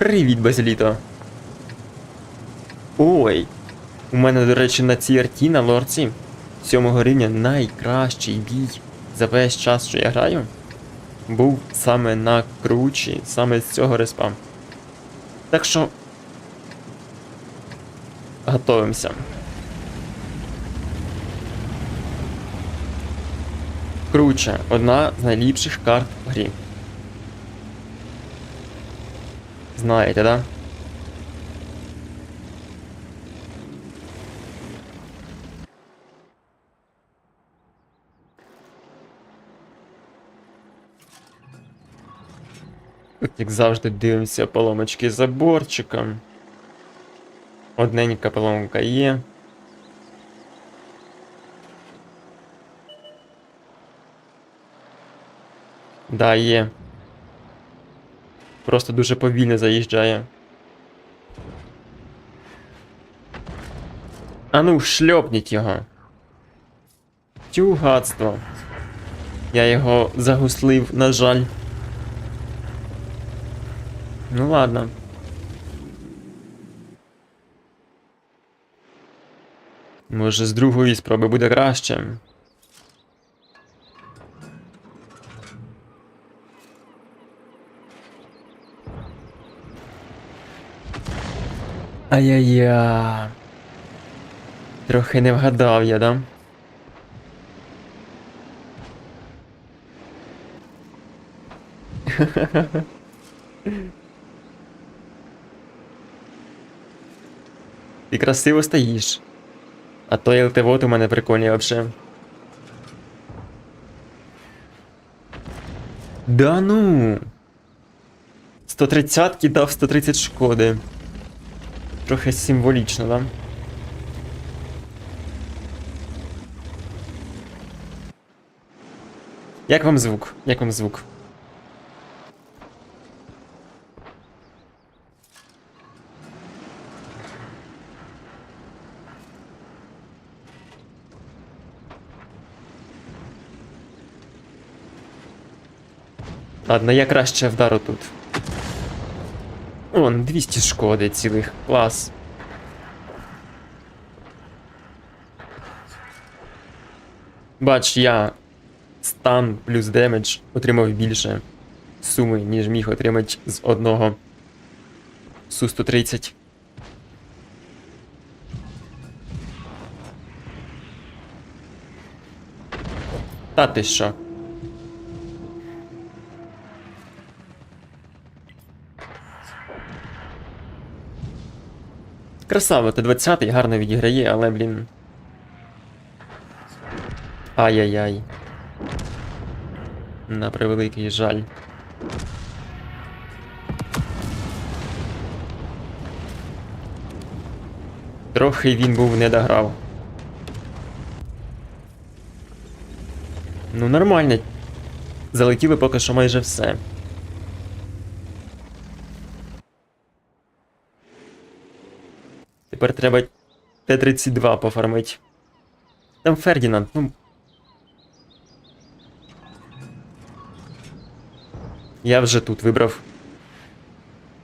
Привіт, Базіліто. Ой. У мене, до речі, на цій арті, на лорці, сьомого рівня найкращий бій за весь час, що я граю, був саме на кручі, саме з цього респа. Так що. Готовимося. Круче одна з найліпших карт в грі. Знаєте, да? Як завжди, дивимося поломочки заборчиком. Одненька поломка є. Да, є. Просто дуже повільно заїжджає. А ну, шльопніть його. Тюгацтво. Я його загуслив, на жаль. Ну ладно. Може, з другої спроби буде краще. Ай-яй-я. Трохи не вгадав я, да? Ти красиво стоїш. А той ЛТВОТ у мене прикольний вообще. Да ну. 130 дав 130 шкоди. Трохи символічно, да? Як вам звук? Як вам звук? Ладно, я краще вдару тут. Он, 200 шкоди цілих. Клас. Бач, я стан плюс демедж отримав більше суми, ніж міг отримати з одного Су-130. Та ти що? Красава, ти 20-й гарно відіграє, але, блін. Ай-яй-яй. На превеликий жаль. Трохи він був не дограв. Ну, нормально. Залетіли поки що майже все. Тепер треба Т-32 пофармить. Там Фердінанд, ну. Я вже тут вибрав.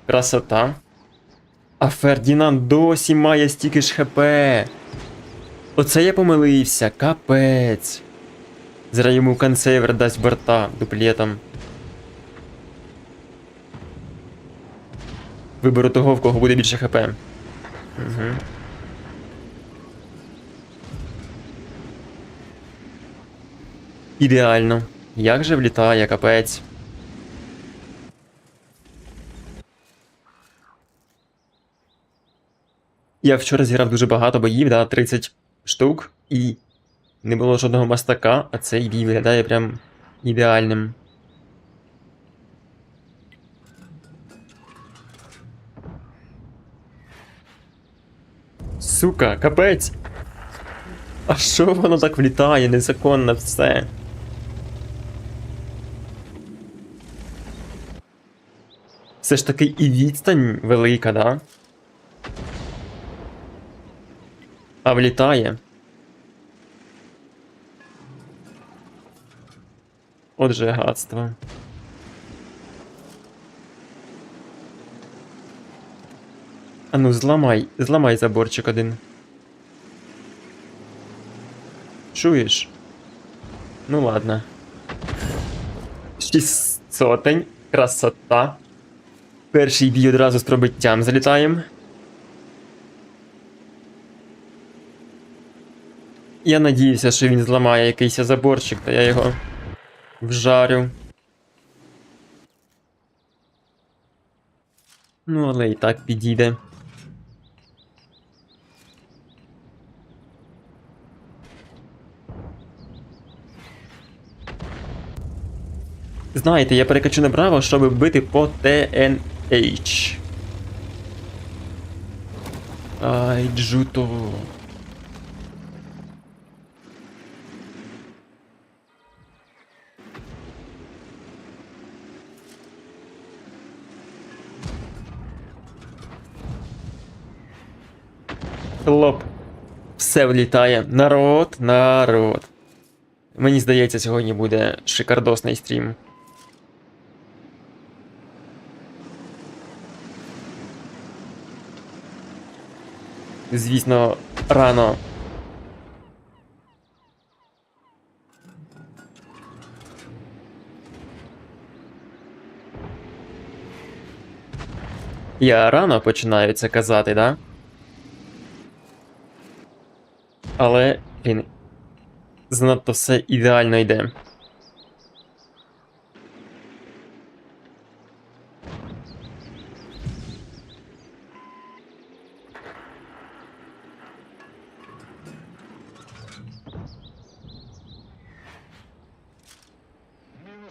Красота. А Фердінанд досі має стільки ж ХП. Оце я помилився, капець. Зра йому консейвер дасть борта дуплетом. Виберу того, в кого буде більше ХП. Угу. Ідеально. Як же влітає капець. Я вчора зіграв дуже багато боїв, да, 30 штук, і не було жодного мастака, а цей бій виглядає прям ідеальним. Сука, капець. А що воно так влітає? Незаконно все. Все ж таки і відстань велика, да? А влітає. Отже, гадство. А ну, зламай, зламай заборчик один. Чуєш? Ну ладно. Шість сотень. Красота. Перший бій одразу з пробиттям залітаємо. Я надіюся, що він зламає якийсь заборчик, та я його вжарю. Ну, але і так підійде. Знаєте, я перекачу направо, щоб бити по TNH. Ай, Джуто. Хлоп. Все влітає. Народ, народ. Мені здається, сьогодні буде шикардосний стрім. Звісно, рано. Я рано починаю це казати, да? Але, блін, занадто все ідеально йде.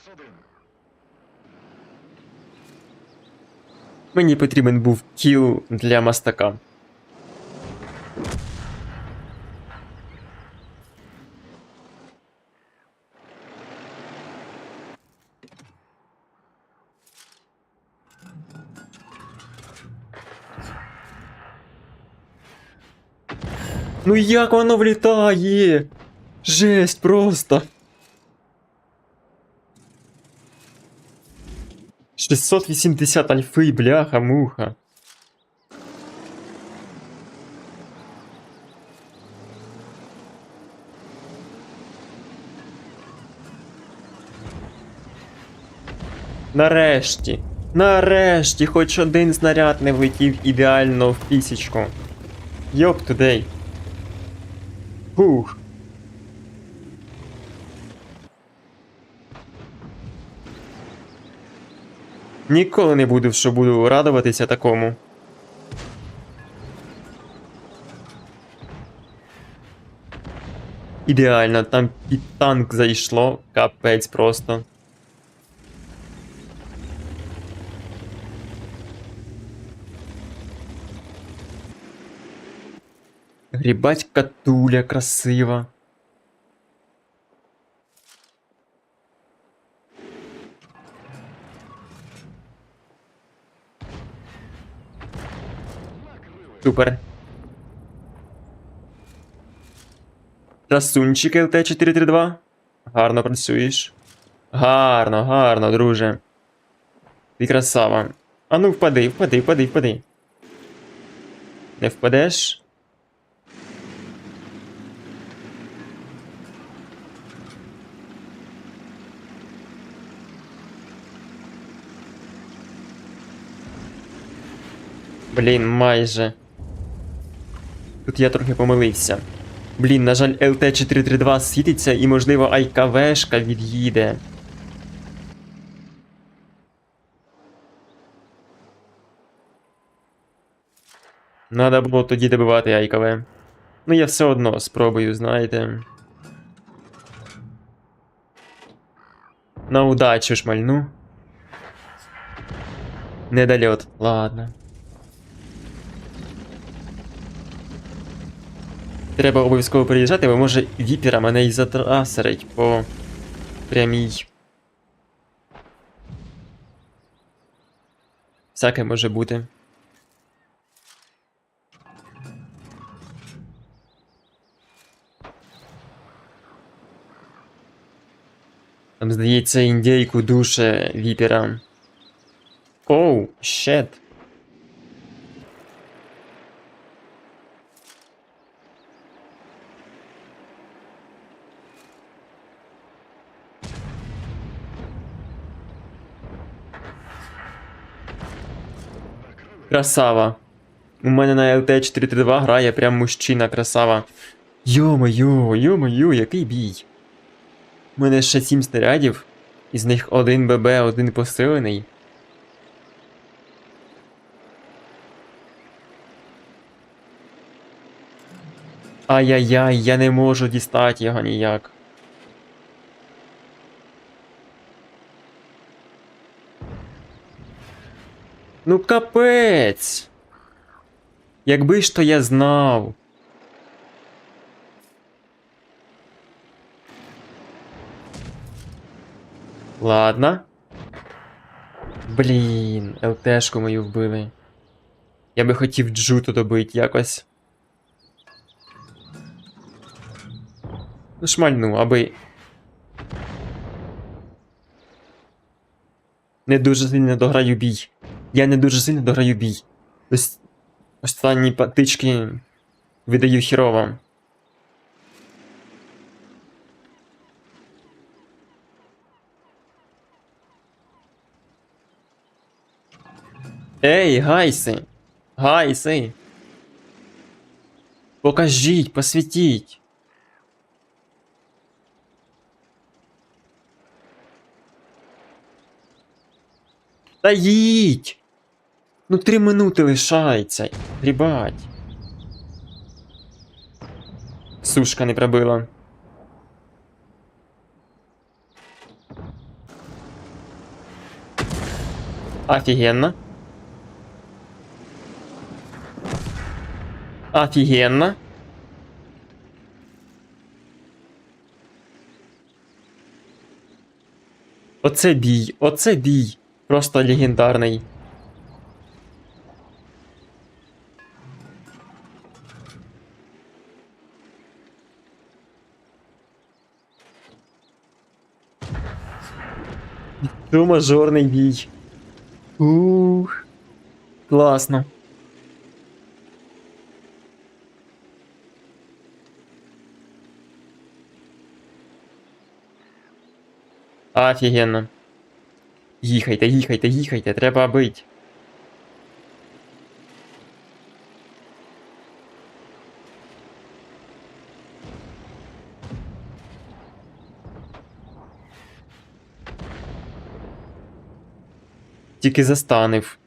Мінус один. Мені потрібен був кіл для мастака. Ну як воно влітає? Жесть просто. 680 альфи, бляха, муха. Нарешті. Нарешті хоч один снаряд не влетів ідеально в пісічку. Йоп тудей. Фух. Ніколи не буду, що буду радуватися такому. Ідеально, там під танк зайшло, капець просто. Грібацька туля красива. Супер. Красунчик ЛТ-432. Гарно працюєш. Гарно, гарно, друже. Ти красава. А ну впади, впади, впади, впади. Не впадеш? Блін, майже. Тут я трохи помилився. Блін, на жаль, ЛТ-432 світиться і, можливо, АйКВшка від'їде. Надо було тоді добивати АйКВ. Ну, я все одно спробую, знаєте. На удачу шмальну. Недольот, ладно. Треба обов'язково приїжджати, бо може віпера мене і затрасерить по прямій. Всяке може бути. Там, здається, індійку душе віпера. Оу, щет. Красава. У мене на ЛТ 432 грає прям мужчина красава. Йо-моє, йо-моє, який бій. У мене ще 7 снарядів, із них один ББ, один посилений. Ай-яй-яй, я не можу дістати його ніяк. Ну капець. Якби ж то я знав. Ладно. Блін, ЛТшку мою вбили. Я би хотів джуту добити якось. Ну, шмальну, аби. Не дуже сильно дограю бій. Я не дуже сильно дограю бій. Ось останні патички видаю хірово. Ей, гайси! Гайси! Покажіть, посвітіть! Та їдь! Ну три минути лишається. Грібать. Сушка не пробила. Офігенно. Офігенно. Оце бій, оце бій. Просто легендарний. Це мажорний бій. Ух. Класно. Офігенно. Їхайте, їхайте, їхайте, треба бить. Тільки застанив.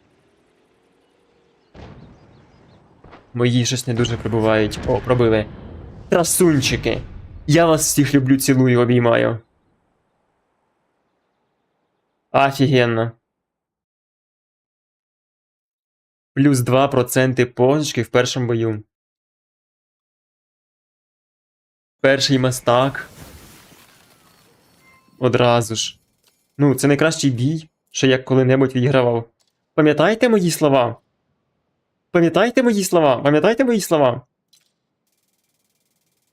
Мої щось не дуже прибувають. О, пробили. Красунчики! Я вас всіх люблю, цілую, обіймаю. Офігенно. Плюс 2% позначки в першому бою. Перший мастак. Одразу ж. Ну, це найкращий бій, що я коли-небудь відігравав. Пам'ятаєте мої слова? Пам'ятаєте мої слова? Пам'ятаєте мої слова?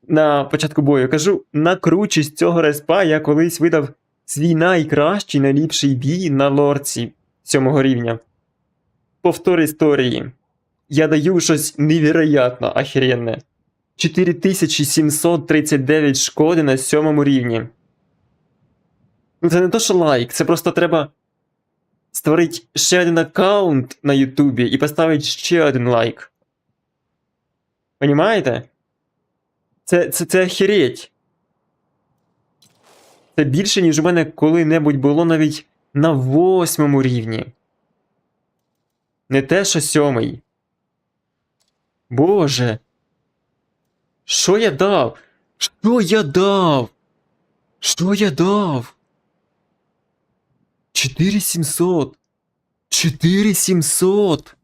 На початку бою кажу, на кручість цього респа я колись видав свій найкращий, найліпший бій на лорці сьомого рівня. Повтор історії. Я даю щось невероятно охеренне. 4739 шкоди на сьомому рівні. Ну це не то, що лайк, це просто треба створити ще один аккаунт на Ютубі і поставити ще один лайк. Понімаєте? Це, це, це охереть. Це більше, ніж у мене коли-небудь було навіть на восьмому рівні. Не те, що сьомий. Боже. Що я дав? Що я дав? Що я дав? 4700. 4700.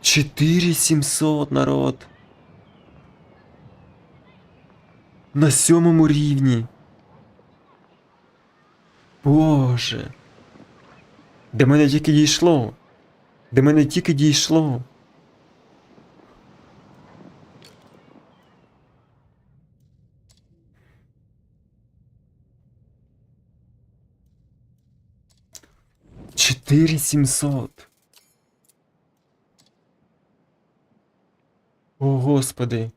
4700, народ. На сьомому рівні. Боже. До мене тільки дійшло. До мене тільки дійшло. Чотири сімсот. О, господи.